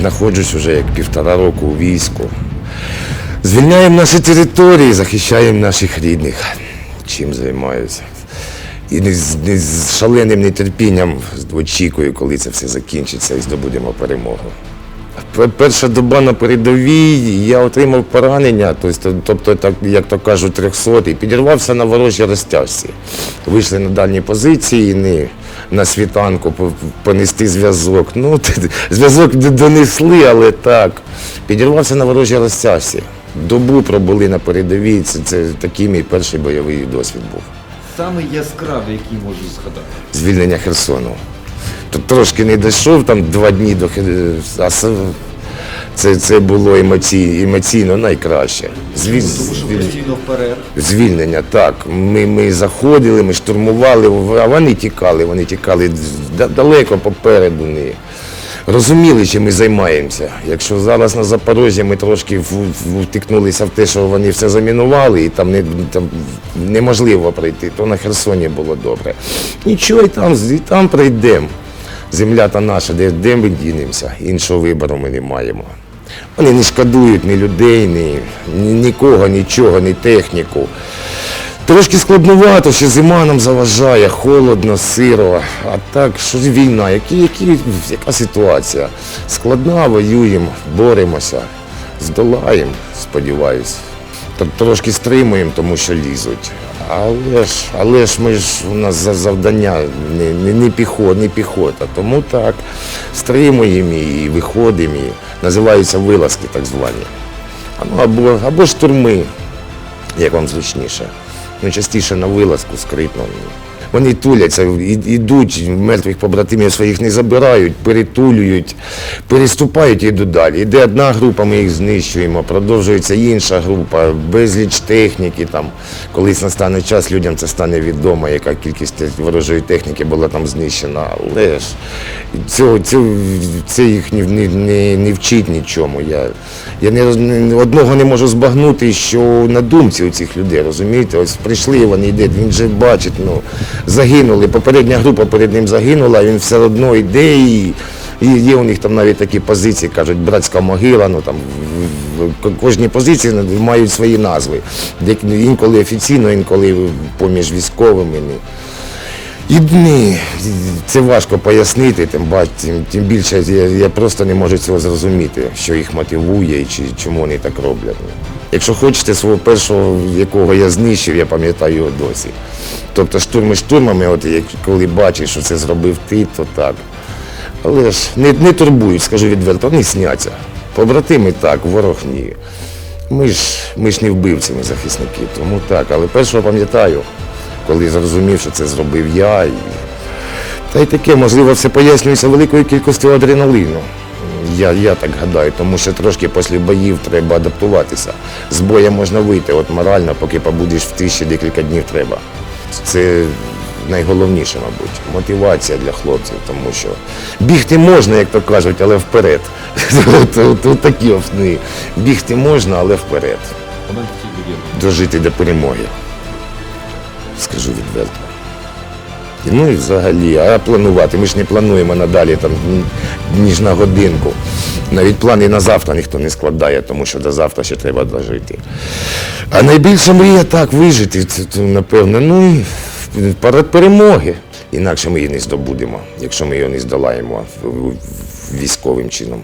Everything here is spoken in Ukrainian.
знаходжусь вже як півтора року у війську. Звільняємо наші території, захищаємо наших рідних. Чим займаюся. І з, з шаленим нетерпінням очікую, коли це все закінчиться і здобудемо перемогу. Пе- Перша доба на передовій я отримав поранення, тобто, тобто так, як то кажуть, 300 і підірвався на ворожій розтяжці. Вийшли на дальні позиції, не на світанку понести зв'язок. Ну, зв'язок донесли, але так. Підірвався на ворожій розтяжці. Добу пробули на передовій. Це, це такий мій перший бойовий досвід був. Саме яскравий, який можу згадати. звільнення Херсону. Трошки не дійшов, там два дні до а це, це було емоційно, емоційно найкраще. Звіль, Тому що постійно вперед. звільнення, так. Ми, ми заходили, ми штурмували, а вони тікали, вони тікали далеко попереду. Не. Розуміли, чим ми займаємося. Якщо зараз на Запорожжі ми трошки втикнулися в те, що вони все замінували, і там, не, там неможливо пройти, то на Херсоні було добре. Нічого, і там, і там прийдемо. Земля та наша, де, де ми дінемося, іншого вибору ми не маємо. Вони не шкодують ні людей, ні, ні нікого, нічого, ні техніку. Трошки складнувато, що зима нам заважає, холодно, сиро. А так, що ж війна, які, які, яка ситуація? Складна, воюємо, боремося, здолаємо, сподіваюся. Тр- Трошки стримуємо, тому що лізуть. Але ж, але ж ми ж у нас за завдання не, не, не, піхот, не піхота. Тому так, стримуємо і виходимо, і називаються вилазки так звані. Ну, або, або штурми, як вам зручніше. Ну, частіше на вилазку скритно. Вони туляться, йдуть, мертвих побратимів своїх не забирають, перетулюють, переступають і йдуть далі. Іде одна група, ми їх знищуємо, продовжується інша група, безліч техніки. Там. Колись настане час, людям це стане відомо, яка кількість ворожої техніки була там знищена. Але ж цього, цього, це їх не, не, не, вчить нічому. Я, я не, одного не можу збагнути, що на думці у цих людей, розумієте, ось прийшли, вони йдуть, він же бачить, ну, загинули. Попередня група перед ним загинула, він все одно йде і. І є у них там навіть такі позиції, кажуть, братська могила, ну там кожній позиції мають свої назви. Інколи офіційно, інколи поміж військовими. І ні, це важко пояснити, тим, тим, тим більше я, я просто не можу цього зрозуміти, що їх мотивує і чи, чому вони так роблять. Якщо хочете свого першого, якого я знищив, я пам'ятаю його досі. Тобто штурми штурмами, от коли бачиш, що це зробив ти, то так. Але ж не, не турбують, скажу відверто, вони сняться. Побратими так, ворог ні. Ми ж, ми ж не вбивці, ми захисники, тому так. Але першого пам'ятаю, коли зрозумів, що це зробив я. І... Та й таке, можливо, все пояснюється великою кількістю адреналіну. Я, я так гадаю, тому що трошки після боїв треба адаптуватися. З боя можна вийти, от морально, поки побудеш в тиші, декілька днів треба. Це найголовніше, мабуть, мотивація для хлопців, тому що бігти можна, як то кажуть, але вперед. От такі основні. Бігти можна, але вперед. Дожити до перемоги. Скажу відверто. Ну і взагалі, а планувати. Ми ж не плануємо надалі там, ніж на годинку. Навіть плани на завтра ніхто не складає, тому що до завтра ще треба дожити. А найбільша мрія так вижити, це, напевно, ну і перед перемоги. Інакше ми її не здобудемо, якщо ми її не здолаємо військовим чином.